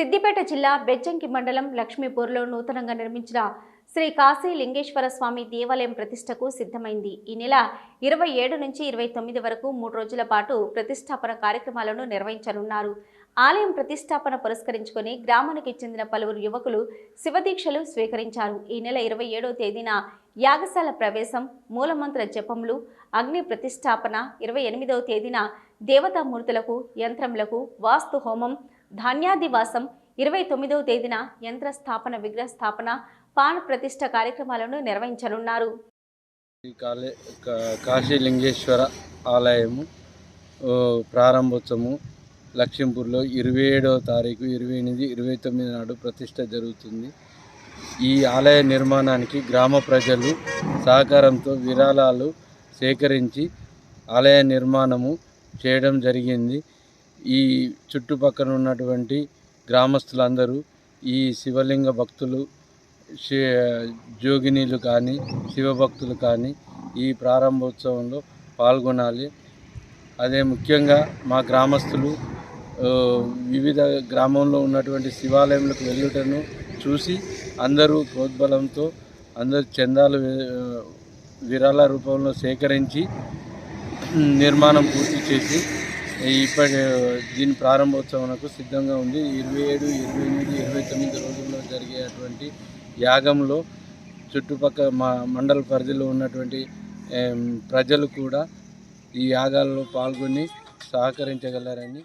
సిద్దిపేట జిల్లా బెజ్జంకి మండలం లక్ష్మీపూర్లో నూతనంగా నిర్మించిన శ్రీ కాశీ లింగేశ్వర స్వామి దేవాలయం ప్రతిష్టకు సిద్ధమైంది. ఈ నెల ఇరవై ఏడు నుంచి ఇరవై తొమ్మిది వరకు మూడు రోజుల పాటు ప్రతిష్టాపన కార్యక్రమాలను నిర్వహించనున్నారు. ఆలయం ప్రతిష్టాపన పురస్కరించుకొని గ్రామానికి చెందిన పలువురు యువకులు శివదీక్షలు స్వీకరించారు. ఈ నెల ఇరవై ఏడవ తేదీన యాగశాల ప్రవేశం మూలమంత్ర జపములు అగ్ని ప్రతిష్టాపన ఇరవై ఎనిమిదవ తేదీన దేవతామూర్తులకు యంత్రములకు వాస్తు హోమం ధాన్యాదివాసం ఇరవై తొమ్మిదవ తేదీన యంత్ర స్థాపన విగ్రహ స్థాపన పాన ప్రతిష్ట కార్యక్రమాలను నిర్వహించనున్నారు. కాశీలింగేశ్వర ఆలయము ప్రారంభోత్సవము లక్ష్మీపూర్లో ఇరవై ఏడవ తారీఖు ఇరవై ఎనిమిది ఇరవై తొమ్మిది నాడు ప్రతిష్ట జరుగుతుంది. ఈ ఆలయ నిర్మాణానికి గ్రామ ప్రజలు సహకారంతో విరాళాలు సేకరించి ఆలయ నిర్మాణము చేయడం జరిగింది. ఈ చుట్టుపక్కల ఉన్నటువంటి గ్రామస్తులందరూ ఈ శివలింగ భక్తులు జోగినీలు కానీ శివభక్తులు కానీ ఈ ప్రారంభోత్సవంలో పాల్గొనాలి. అదే ముఖ్యంగా మా గ్రామస్తులు వివిధ గ్రామంలో ఉన్నటువంటి శివాలయంలకు వెళ్ళుటను చూసి అందరూ ప్రోద్బలంతో అందరు చందాలు విరాళ రూపంలో సేకరించి నిర్మాణం పూర్తి చేసి ఇప్పటి దీని ప్రారంభోత్సవాలకు సిద్ధంగా ఉంది. ఇరవై ఏడు ఇరవై ఎనిమిది ఇరవై తొమ్మిది రోజుల్లో జరిగేటువంటి యాగంలో చుట్టుపక్కల మా మండల పరిధిలో ఉన్నటువంటి ప్రజలు కూడా ఈ యాగాల్లో పాల్గొని సహకరించగలరని